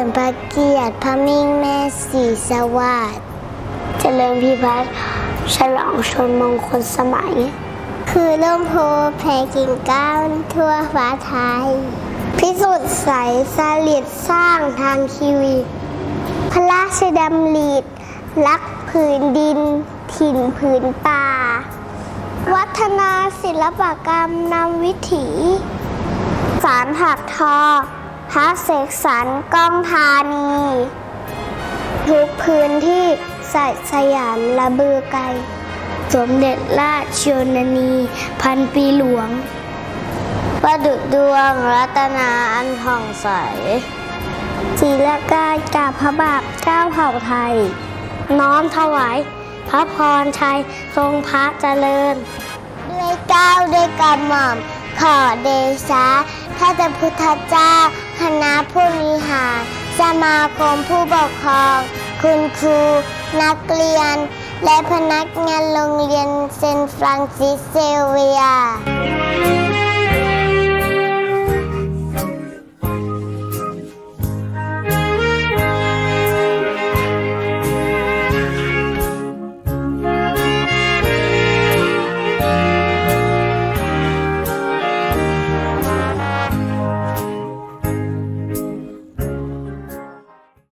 ระเกียรติพระมิ่งแม่สีสวัสดิ์เจริญพิพัฒน์ฉลองชนมงคลสมัย คือร่มโพแผ่กิ่งก้าวทั่วฟ้าไทย พิสุทธิ์ใสสลิดสร้างทางชีวิต พระราชดำริรักผืนดิน ถิ่นผืนป่า วัฒนาศิลปกรรมนำวิถี สารถักทอ พระเสกสรรก้องธานี ทุกพื้นที่ใส่สยามระเบือไกล สมเด็จราชชนนี พันปีหลวง ประดุจดวงรัตนาอันผ่องใสศีลกายกาพระบาทเจ้าเผ่าไทย น้อมถวาย พระพรชัยทรงพระเจริญ ด้วยเก้าด้วยกระหม่อมขอเดชะพระเจ้าพุทธเจ้า คณะผู้บริหาร สมาคมผู้ปกครอง คุณครู นักเรียน และพนักงานโรงเรียนเซนฟรังซิสเซเวีย